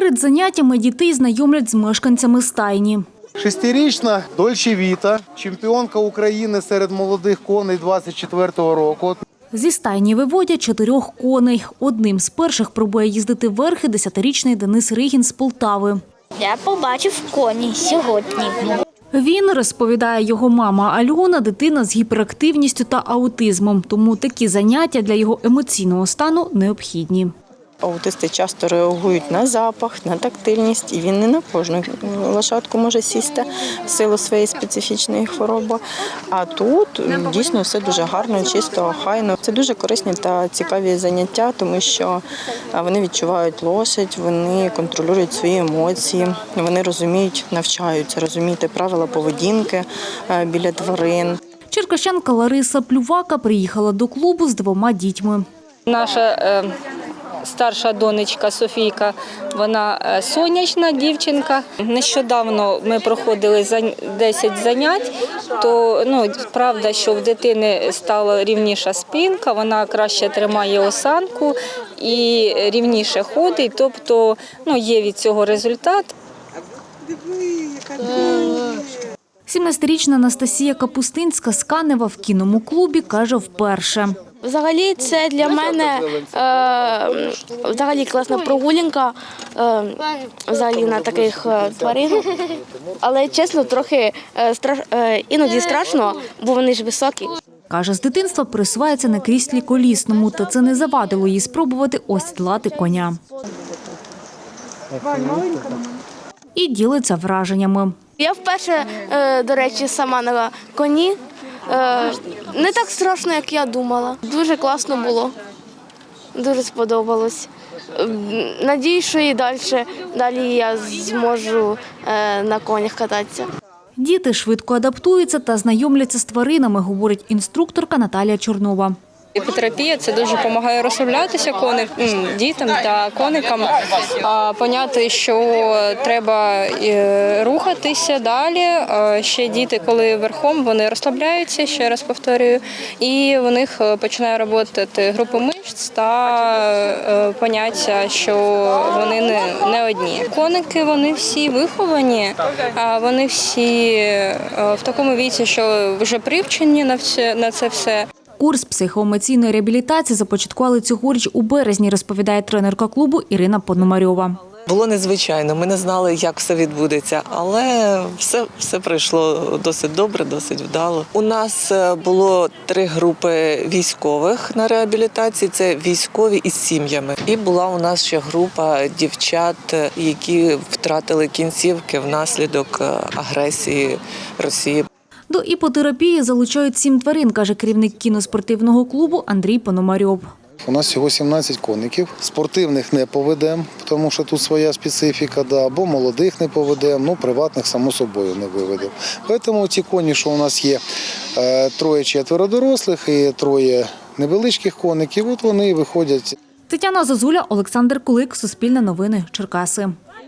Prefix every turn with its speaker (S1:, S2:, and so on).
S1: Перед заняттями дітей знайомлять з мешканцями стайні.
S2: Шестирічна Дольче Віта, чемпіонка України серед молодих коней 24-го року.
S1: Зі стайні виводять чотирьох коней. Одним з перших пробує їздити верхи десятирічний Денис Ригін з Полтави.
S3: Я побачив коні сьогодні.
S1: Він розповідає його мама Альона, дитина з гіперактивністю та аутизмом. Тому такі заняття для його емоційного стану необхідні.
S4: Аутисти часто реагують на запах, на тактильність, і він не на кожну лошадку може сісти в силу своєї специфічної хвороби. А тут дійсно все дуже гарно, чисто, охайно. Це дуже корисні та цікаві заняття, тому що вони відчувають лошадь, вони контролюють свої емоції, вони розуміють, навчаються розуміти правила поведінки біля тварин.
S1: Черкащанка Лариса Плювака приїхала до клубу з двома дітьми.
S5: Наша е, старша донечка Софійка, вона е, сонячна дівчинка. Нещодавно ми проходили за- 10 занять, то ну, правда, що в дитини стала рівніша спинка, вона краще тримає осанку і рівніше ходить, тобто ну, є від цього результат.
S1: 17-річна Анастасія Капустинська з Канева в кіному клубі каже вперше.
S6: Взагалі, це для мене е, взагалі класна прогулянка е, взагалі на таких е, тварин. Але чесно, трохи е, страш, е, іноді страшно, бо вони ж високі.
S1: Каже, з дитинства пересувається на кріслі колісному, та це не завадило їй спробувати осідлати коня. І ділиться враженнями.
S6: Я вперше, е, до речі, сама на коні. Е, не так страшно, як я думала. Дуже класно було. Дуже сподобалось. Е, Надію, що і далі, далі я зможу е, на конях кататися.
S1: Діти швидко адаптуються та знайомляться з тваринами, говорить інструкторка Наталія Чорнова.
S5: Іпотерапія це дуже допомагає розслаблятися коник, дітям та коникам, поняти, що треба е, рухатися далі. Ще діти, коли верхом, вони розслабляються, ще раз повторюю, і в них е, починає роботи група мишць та е, поняття, що вони не, не одні. Коники вони всі виховані, а вони всі в такому віці, що вже привчені на все- на це все.
S1: Курс психоемоційної реабілітації започаткували цьогоріч у березні, розповідає тренерка клубу Ірина Пономарьова.
S7: Було незвичайно. Ми не знали, як все відбудеться, але все, все пройшло досить добре, досить вдало. У нас е, було три групи військових на реабілітації. Це військові із сім'ями. І була у нас ще група дівчат, е, які втратили кінцівки внаслідок е, агресії Росії.
S1: До іпотерапії залучають сім тварин, каже керівник кіноспортивного клубу Андрій Пономарьов.
S2: У нас всього 17 коників. Спортивних не поведемо, тому що тут своя специфіка, да, або молодих не поведемо, ну приватних, само собою, не виведемо. Тому ті коні, що у нас є е, троє-четверо дорослих і троє невеличких коників, от вони і виходять
S1: Тетяна Зозуля, Олександр Кулик, Суспільне новини, Черкаси.